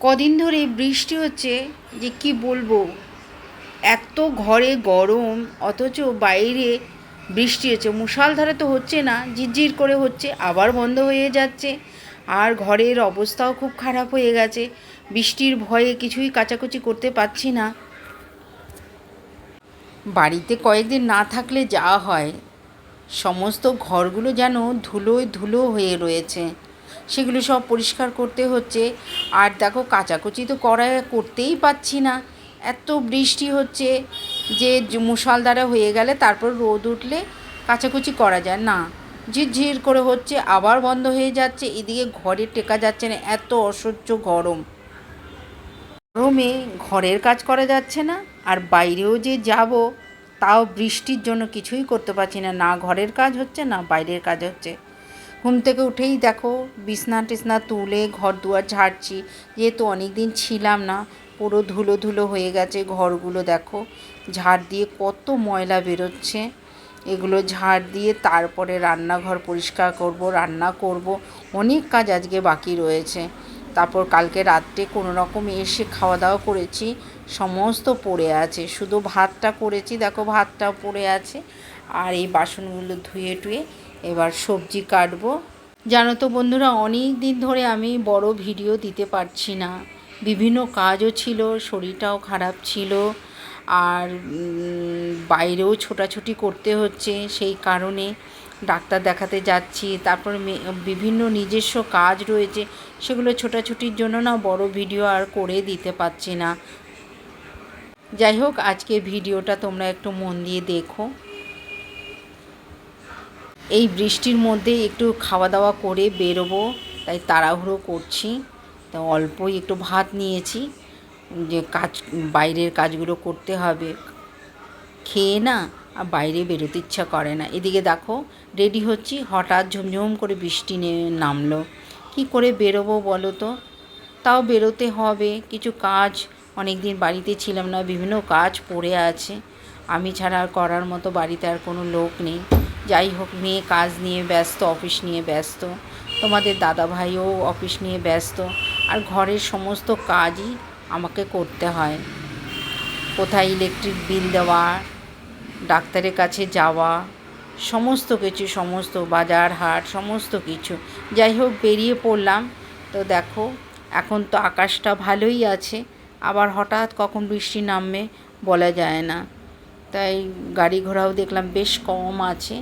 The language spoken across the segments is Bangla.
কদিন ধরে বৃষ্টি হচ্ছে যে কি বলব? এত ঘরে গরম, অথচ বাইরে বৃষ্টি হচ্ছে। মুষালধারে তো হচ্ছে না, ঝিরঝির করে হচ্ছে, আবার বন্ধ হয়ে যাচ্ছে। আর ঘরের অবস্থাও খুব খারাপ হয়ে গেছে। বৃষ্টির ভয়ে কিছুই কাচাকুচি করতে পারছি না। বাড়িতে কয়েকদিন না থাকলে যা হয়। সমস্ত ঘরগুলো যেন ধুলোয় ধুলো হয়ে রয়েছে। সেগুলো সব পরিষ্কার করতে হচ্ছে। আর দেখো, কাচাকুচি তো করা করতেই পাচ্ছি না। এত বৃষ্টি হচ্ছে যে মুষলধারে হয়ে গেলে তারপর রোদ উঠলে কাচাকুচি করা যায় না। ঝিরঝির করে হচ্ছে, আবার বন্ধ হয়ে যাচ্ছে, এদিকে ঘরে টেকা যাচ্ছে না, এত অসহ্য গরম। গরমে ঘরের কাজ করা যাচ্ছে না, আর বাইরেও যে যাব, তাও বৃষ্টির জন্য কিছুই করতে পারছি না। না ঘরের কাজ হচ্ছে, না বাইরের কাজ হচ্ছে। ঘুম থেকে উঠেই দেখো বিছনা টিছনা তুলে, ঘর দুয়ার ঝাড়ছি। যেহেতু অনেক দিন ছিলাম না, পুরো ধুলো ধুলো হয়ে গেছে ঘরগুলো, দেখো। ঝাড় দিয়ে কত ময়লা বেরোচ্ছে। এগুলো ঝাড় দিয়ে তারপরে রান্নাঘর পরিষ্কার করব, রান্না করব। অনেক কাজ আজকে বাকি রয়েছে। তারপর কালকে রাত্রে কোনো রকম এসে খাওয়া দাওয়া করেছি, সমস্ত পড়ে আছে। শুধু ভাতটা করেছি, দেখো ভাতটা পড়ে আছে। আর এই বাসনগুলো ধুয়ে টুয়ে এবার সবজি কাটবো। জানো তো বন্ধুরা, অনেক দিন ধরে আমি বড় ভিডিও দিতে পারছি না। বিভিন্ন কাজও ছিল, শরীরটাও খারাপ ছিল, আর বাইরেও ছোটাছুটি করতে হচ্ছে, সেই কারণে ডাক্তার দেখাতে যাচ্ছি, তারপর বিভিন্ন নিজস্ব কাজ রয়েছে, সেগুলো ছোটাছুটির জন্য না বড় ভিডিও আর করে দিতে পারছি না। যাই হোক, আজকে ভিডিওটা তোমরা একটু মন দিয়ে দেখো। এই বৃষ্টির মধ্যে একটু খাওয়া দাওয়া করে বেরোবো, তাই তাড়াহুড়ো করছি। তো অল্পই একটু ভাত নিয়েছি, যে কাজ, বাইরের কাজগুলো করতে হবে। খেয়ে না, আর বাইরে বেরোতে ইচ্ছা করে না। এদিকে দেখো, রেডি হচ্ছি, হঠাৎ ঝমঝম করে বৃষ্টি নামলো। কি করে বেরোবো বলো তো? তাও বেরোতে হবে, কিছু কাজ। অনেক দিন বাড়িতে ছিলাম না, বিভিন্ন কাজ পড়ে আছে। আমি ছাড়া আর করার মতো বাড়িতে আর কোনো লোক নেই। যাই হোক মেয়ে কাজ নিয়ে ব্যস্ত, অফিস নিয়ে ব্যস্ত, তোমাদের দাদা ভাইও অফিস নিয়ে ব্যস্ত, আর ঘরের সমস্ত কাজই আমাকে করতে হয়। কোথায় ইলেকট্রিক বিল দেওয়া, ডাক্তারের কাছে যাওয়া, সমস্ত কিছু, সমস্ত বাজার হাট, সমস্ত কিছু। যাই হোক বেরিয়ে পড়লাম। তো দেখো, এখন তো আকাশটা ভালোই আছে, আবার হঠাৎ কখন বৃষ্টি নামবে বলা যায় না। তাই গাড়ি ঘোড়াও দেখলাম বেশ কম আছে,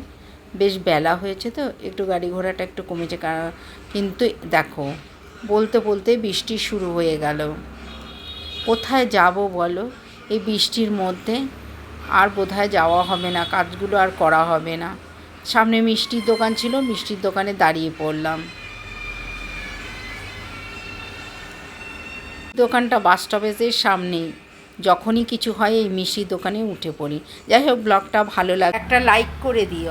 বেশ বেলা হয়েছে তো, একটু গাড়ি ঘোড়াটা একটু কমেছে কিন্তু দেখো, বলতে বলতে বৃষ্টি শুরু হয়ে গেল। কোথায় যাব বলো? এই বৃষ্টির মধ্যে আর বোধহয় যাওয়া হবে না, কাজগুলো আর করা হবে না। সামনে মিষ্টির দোকান ছিল, মিষ্টির দোকানে দাঁড়িয়ে পড়লাম। দোকানটা বাস স্টপেজের সামনেই। যখনই কিছু হয় এই মিষ্টির দোকানে উঠে পড়ি। যাই হোক, ব্লগটা ভালো লাগে একটা লাইক করে দিও।